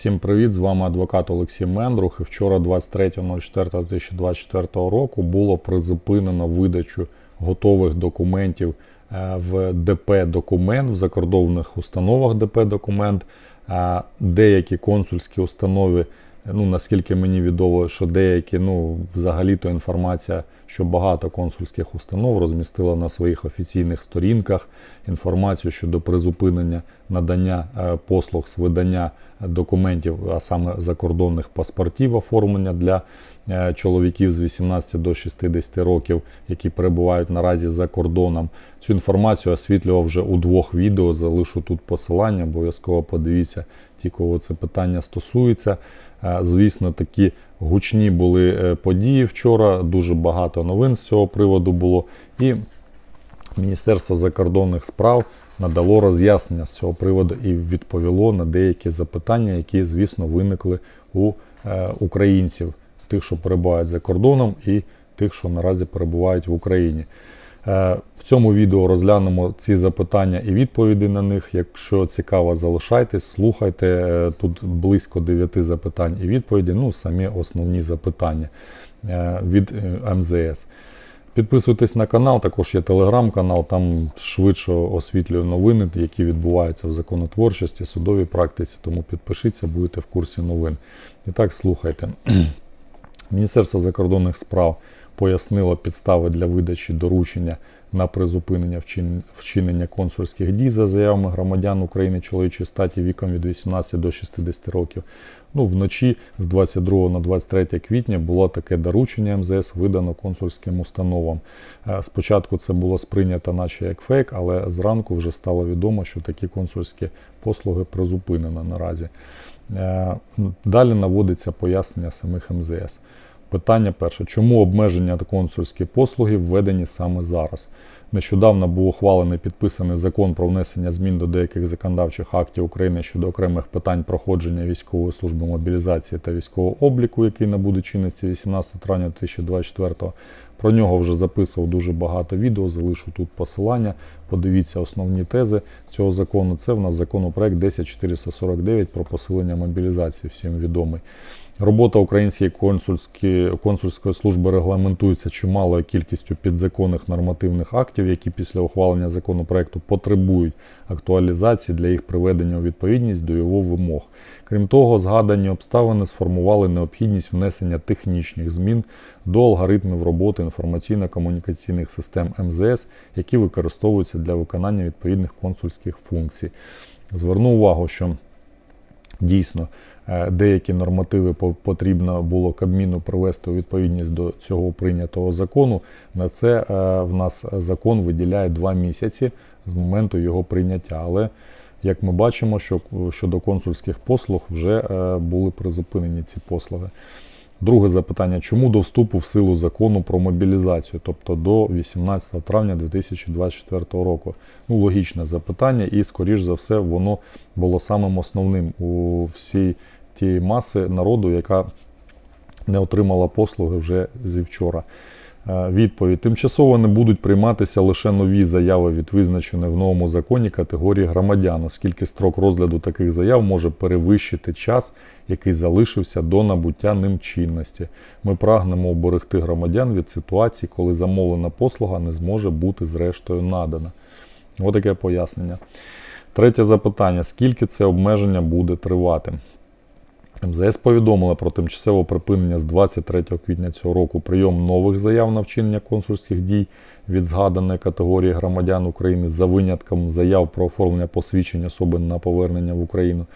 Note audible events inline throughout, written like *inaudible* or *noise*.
Всім привіт! З вами адвокат Олексій Мендрух. І вчора, 23.04.2024 року, було призупинено видачу готових документів е, в ДП документ в закордонних установах ДП документ. Е, Деякі консульські установи, ну наскільки мені відомо, що деякі, ну взагалі-то інформація, що багато консульських установ розмістила на своїх офіційних сторінках інформацію щодо призупинення надання е, послуг з видання документів, а саме закордонних паспортів оформлення для е, чоловіків з 18 до 60 років, які перебувають наразі за кордоном. Цю інформацію освітлював вже у двох відео. Залишу тут посилання, обов'язково подивіться, ті, кого це питання стосується. Е, Звісно, такі гучні були е, події вчора. Дуже багато новин з цього приводу було. І Міністерство закордонних справ надало роз'яснення з цього приводу і відповіло на деякі запитання, які, звісно, виникли у е, українців, тих, що перебувають за кордоном, і тих, що наразі перебувають в Україні. Е, В цьому відео розглянемо ці запитання і відповіді на них. Якщо цікаво, залишайтесь, слухайте. Е, Тут близько 9 запитань і відповіді. Ну, самі основні запитання е, від МЗС. Підписуйтесь на канал, також є телеграм-канал, там швидше освітлюю новини, які відбуваються в законотворчості, судовій практиці, тому підпишіться, будете в курсі новин. І так, слухайте. *clears throat* Міністерство закордонних справ пояснило підстави для видачі доручення на призупинення вчинення консульських дій за заявами громадян України чоловічої статі віком від 18 до 60 років. Ну, вночі з 22 на 23 квітня було таке доручення МЗС видано консульським установам. Е, Спочатку це було сприйнято наче як фейк, але зранку вже стало відомо, що такі консульські послуги призупинено наразі. Е, Далі наводиться пояснення самих МЗС. Питання перше: чому обмеження та консульські послуги введені саме зараз? Нещодавно був ухвалений підписаний закон про внесення змін до деяких законодавчих актів України щодо окремих питань проходження військової служби мобілізації та військового обліку, який набуде чинності 18 травня 2024 Про нього вже записував дуже багато відео. Залишу тут посилання. Подивіться основні тези цього закону. Це в нас законопроект 10449 про посилення мобілізації, всім відомий. Робота української консульської, консульської служби регламентується чималою кількістю підзаконних нормативних актів, які після ухвалення законопроекту потребують актуалізації для їх приведення у відповідність до його вимог. Крім того, згадані обставини сформували необхідність внесення технічних змін до алгоритмів роботи інформаційно-комунікаційних систем МЗС, які використовуються для виконання відповідних консульських функцій. Зверну увагу, що дійсно деякі нормативи потрібно було Кабміну привести у відповідність до цього прийнятого закону. На це е, в нас закон виділяє два місяці з моменту його прийняття. Але як ми бачимо, що щодо консульських послуг вже е, були призупинені ці послуги. Друге запитання: чому до вступу в силу закону про мобілізацію, тобто до 18 травня 2024 року? Ну, логічне запитання, і, скоріш за все, воно було самим основним у всій тієї маси народу, яка не отримала послуги вже зі вчора. Е, Відповідь: тимчасово не будуть прийматися лише нові заяви від визначеної в новому законі категорії громадян, оскільки строк розгляду таких заяв може перевищити час, який залишився до набуття ним чинності. Ми прагнемо оберегти громадян від ситуації, коли замовлена послуга не зможе бути зрештою надана. Отаке пояснення. Третє запитання: скільки це обмеження буде тривати? МЗС повідомила про тимчасове припинення з 23 квітня цього року прийом нових заяв на вчинення консульських дій від згаданої категорії громадян України за винятком заяв про оформлення посвідчень особи на повернення в Україну.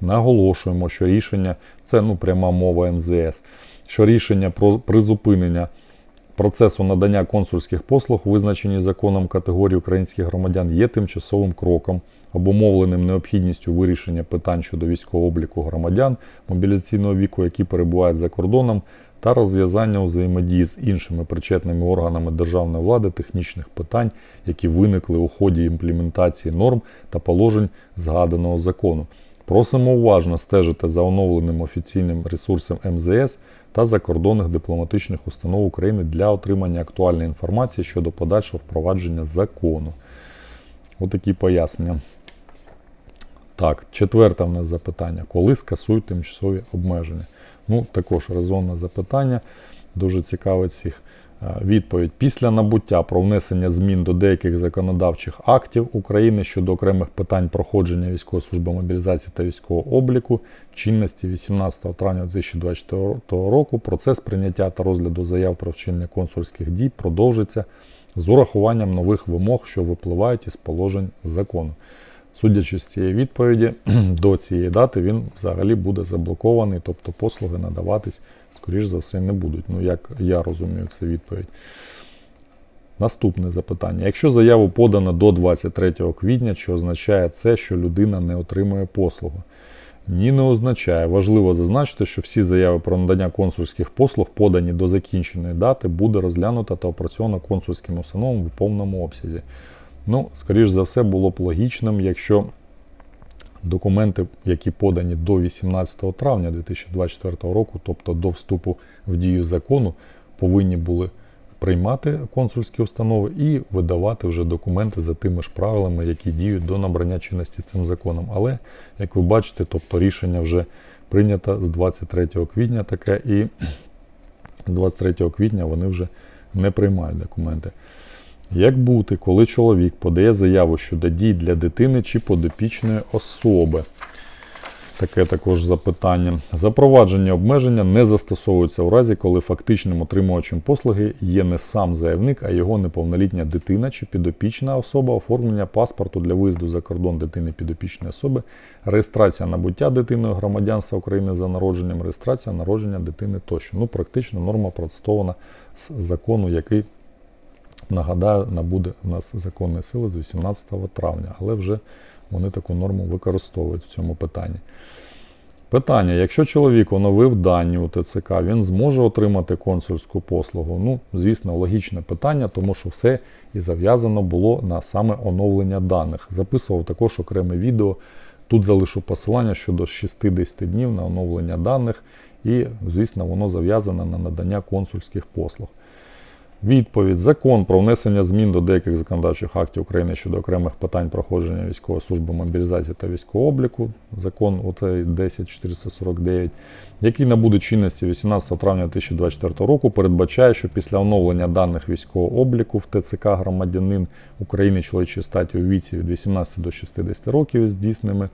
Наголошуємо, що рішення це ну пряма мова МЗС, що рішення про призупинення процесу надання консульських послуг, визначені законом категорії українських громадян, є тимчасовим кроком, обумовленим необхідністю вирішення питань щодо військового обліку громадян мобілізаційного віку, які перебувають за кордоном, та розв'язання взаємодії з іншими причетними органами державної влади технічних питань, які виникли у ході імплементації норм та положень згаданого закону. Просимо уважно стежити за оновленим офіційним ресурсом МЗС та закордонних дипломатичних установ України для отримання актуальної інформації щодо подальшого впровадження закону. Отакі пояснення. Так, четверте в нас запитання. Коли скасують тимчасові обмеження? Ну, також резонне запитання. Дуже цікавить всіх. Е, Відповідь після набуття про внесення змін до деяких законодавчих актів України щодо окремих питань проходження військової служби мобілізації та військового обліку чинності 18 травня 2024 року процес прийняття та розгляду заяв про вчинення консульських дій продовжиться з урахуванням нових вимог, що випливають із положень закону. Судячи з цієї відповіді, *clears throat* до цієї дати він взагалі буде заблокований, тобто послуги надаватись, скоріш за все, не будуть. Ну, як я розумію, це відповідь. Наступне запитання. Якщо заяву подано до 23 квітня, чи означає це, що людина не отримує послугу? Ні, не означає. Важливо зазначити, що всі заяви про надання консульських послуг, подані до закінченої дати, буде розглянуто та опрацьовано консульським установам в повному обсязі. Ну, скоріш за все, було б логічним, якщо документи, які подані до 18 травня 2024 року, тобто до вступу в дію закону, повинні були приймати консульські установи і видавати вже документи за тими ж правилами, які діють до набрання чинності цим законом. Але, як ви бачите, тобто рішення вже прийнято з 23 квітня таке, і *clears throat* з 23 квітня вони вже не приймають документи. Як бути, коли чоловік подає заяву щодо дій для дитини чи подопічної особи? Таке також запитання. Запровадження обмеження не застосовується у разі, коли фактичним отримувачем послуги є не сам заявник, а його неповнолітня дитина чи підопічна особа, оформлення паспорту для виїзду за кордон дитини підопічної особи, реєстрація набуття дитиною громадянства України за народженням, реєстрація народження дитини тощо. Ну, практично норма протестована з закону, який нагадаю, набуде у нас законної сили з 18 травня, але вже вони таку норму використовують в цьому питанні. Питання: якщо чоловік оновив дані у ТЦК, він зможе отримати консульську послугу? Ну, звісно, логічне питання, тому що все і зав'язано було на саме оновлення даних. Записував також окреме відео. Тут залишу посилання щодо 60 днів на оновлення даних, і, звісно, воно зав'язане на надання консульських послуг. Відповідь. Закон про внесення змін до деяких законодавчих актів України щодо окремих питань проходження військової служби мобілізації та військового обліку, закон ОТ 10449, який набуде чинності 18 травня 2024 року, передбачає, що після оновлення даних військового обліку в ТЦК громадянин України чоловічої статі у віці від 18 до 60 років із здійсненими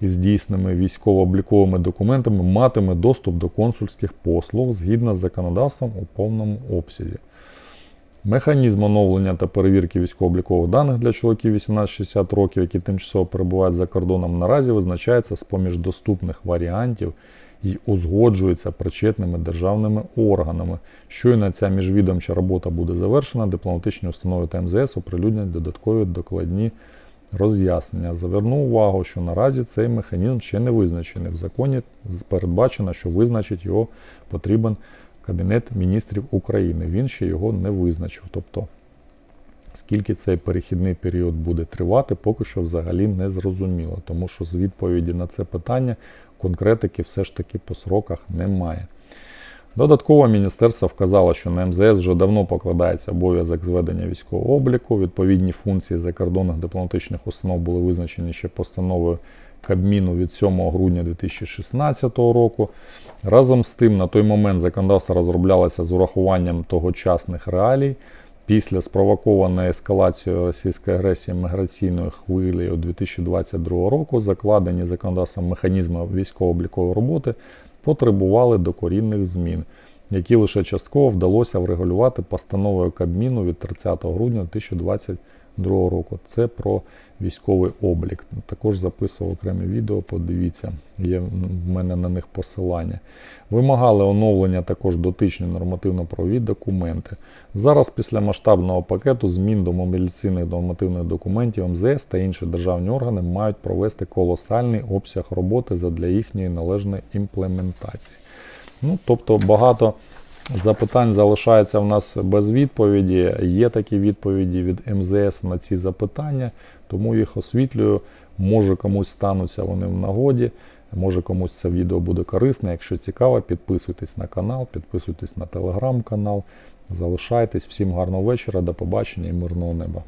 із здійсненими військово-обліковими документами матиме доступ до консульських послуг згідно з законодавством у повному обсязі. Механізм оновлення та перевірки військово-облікових даних для чоловіків 18-60 років, які тимчасово перебувають за кордоном, наразі визначається з поміж доступних варіантів і узгоджується причетними державними органами. Щойно ця міжвідомча робота буде завершена, дипломатичні установи та МЗС оприлюднять додаткові докладні роз'яснення. Заверну увагу, що наразі цей механізм ще не визначений. В законі передбачено, що визначить його потрібен. Кабінет міністрів України. Він ще його не визначив. Тобто, скільки цей перехідний період буде тривати, поки що взагалі не зрозуміло, тому що з відповіді на це питання конкретики все ж таки по сроках немає. Додатково міністерство вказало, що на МЗС вже давно покладається обов'язок зведення військового обліку. Відповідні функції закордонних дипломатичних установ були визначені ще постановою Кабміну від 7 грудня 2016 року. Разом з тим, на той момент законодавство розроблялося з урахуванням тогочасних реалій. Після спровокованої ескалацією російської агресії міграційної хвилі у 2022 року закладені законодавством механізми військово-облікової роботи потребували докорінних змін, які лише частково вдалося врегулювати постановою Кабміну від 30 грудня 2022 року. Це про військовий облік. Також записував окреме відео, подивіться, є в мене на них посилання. Вимагали оновлення також дотичні нормативно-правові документи. Зараз, після масштабного пакету змін до мобілізаційних нормативних документів МЗС та інші державні органи мають провести колосальний обсяг роботи задля їхньої належної імплементації. Ну, Тобто багато Запитань залишається в нас без відповіді. Є такі відповіді від МЗС на ці запитання, тому їх освітлюю. Може комусь стануться вони в нагоді, може комусь це відео буде корисне. Якщо цікаво, підписуйтесь на канал, підписуйтесь на телеграм-канал, залишайтесь. Всім гарного вечора, до побачення і мирного неба.